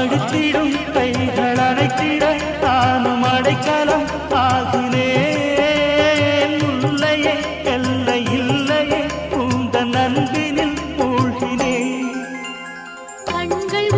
அடுத்திடும் கைகள் அடைத்திட தானும் அடைக்கலம் ஆகினேன் உள்ளையே எல்லை இல்லையே உந்த நன்பினில் மூழ்கினேன். கண்கள்